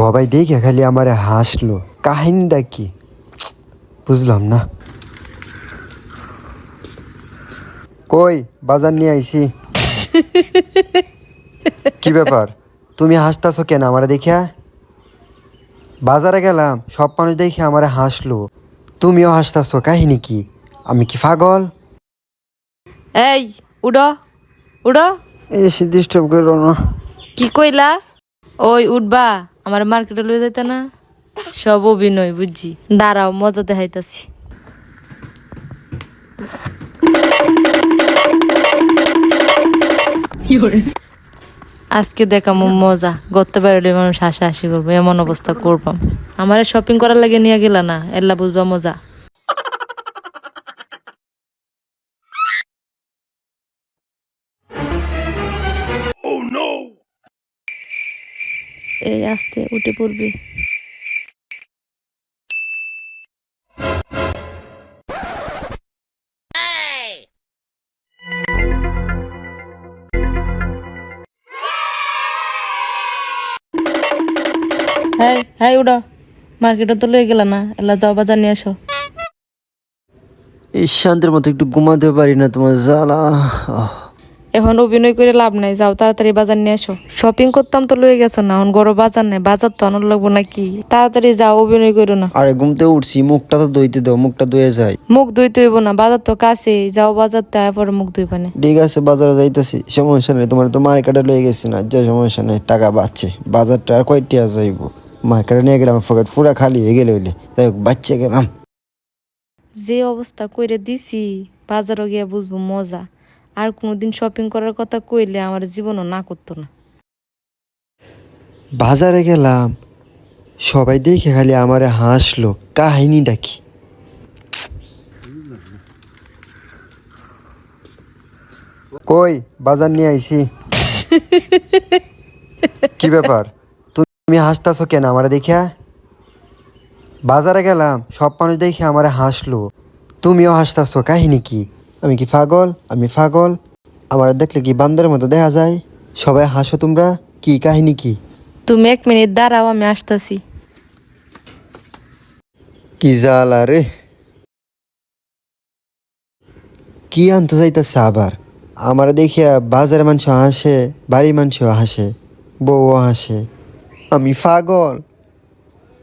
সবাই দেখে খালি আমার হাসলো। কাহিনীটা কি? বুঝলাম না। কই বাজার নিয়ে আইছি। কি ব্যাপার? তুমি হাসতাছো কেন আমার দেখিয়া বাজারে গেলাম সব মানুষ দেখে আমার হাসলো। তুমিও হাসতাছো কাহিনী কি? আমি কি পাগল? এই উড়ো উড়ো এসে ডিস্টার্ব করো না। কি কইলা? ওই উঠবা। আমার মার্কেটে লয়ে যাইতে না। সব অভিনয় বুঝছি। দাঁড়াও, মজা দেখাইতাছি। আজকে দেখামো মজা। গত বেরোলে মানুষ হাসা হাসি করব, এমন অবস্থা করবাম। আমার শপিং করার লাগে নিয়ে গেলা না, এল্লা বুঝবা মজা। এই আস্তে উঠে পড়বি। হ্যাঁ হ্যাঁ উড়া মার্কেটে তো লয়ে গেলা না এলা যাও বাজার নিয়ে আসো। এই শান্তির মতো একটু ঘুমাতে পারি না তোমার জ্বালা। আহ। এখন অভিনয় করে লাভ নাই যাও তাড়াতাড়ি বাজার নিয়ে আসো। শপিং করতাম তো লয়ে গেছো না এখন গরো বাজার নাই বাজার তো আনার লাগবো নাকি? তাড়াতাড়ি যাও অভিনয় করো না। আরে ঘুমতে উঠছি মুখটা তো ধুইতে দাও মুখটা ধুয়ে যায় মুখ ধুইতে হইব না বাজার তো কাছে যাও বাজার তারপরে মুখ ধুইবা না। ঠিক আছে বাজারে যাইতেছি সমস্যা নেই তোমার তো মার্কেটে লয়ে গেছি না যে সমস্যা নেই টাকা বাচ্চে বাজারটা আর কয়টি আর যাইব? মার্কেটে নিয়ে গেলাম পকেট পুরা খালি হয়ে গেলে হইলে। যাই হোক বাচ্চা গেলাম। যে অবস্থা কইরে দিছি বাজারও গিয়া বুঝব মজা। আর কোনোদিন শপিং করার কথা কইলে আমার জীবনও না করতো না। বাজারে গেলাম, সবাই দেখে খালি আমারে হাসলো, কাহিনীটা ডাকি কই, বাজার নিয়ে আইছি। কি ব্যাপার? তুমি হাসতাছো কেন আমারে দেখিয়া? বাজারে গেলাম, সব মানুষ দেখে আমারে হাসলো। তুমিও হাসতাছো, কাহিনী কি? আমি কি পাগল? আমি পাগল। আমার দেখলে কি বান্দরের মতো দেখা যায়? সবাই হাসো তোমরা কি কাহিনী কি? তুমি এক মিনিট দাঁড়াও আমি আসতেছি। কি জ্বালা রে। কি আনতে যাইতেছে আবার? আমার দেখিয়া বাজারের মানুষ হাসে বাড়ির মানুষ হাসে বউ হাসে। আমি পাগল।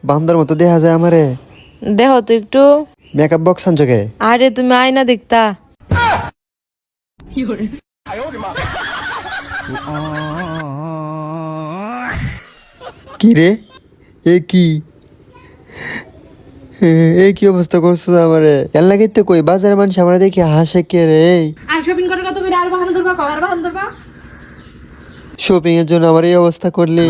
বান্দর মতো দেখা যায় আমারে। দেখো তো একটু। মেকআপ বক্স আনছকে আরে তুমি আয়না দেখতা। কি রে এ কি? এ- কি অবস্থা করছ আমারে? এর লাগে তো কই বাজারের মানুষ আমরা দেখি হাসে কে রে? আর শপিং করার আর বাহানা ধরবা আর বাহানা ধরবা? শপিং এর জন্য আমার এই অবস্থা করলি।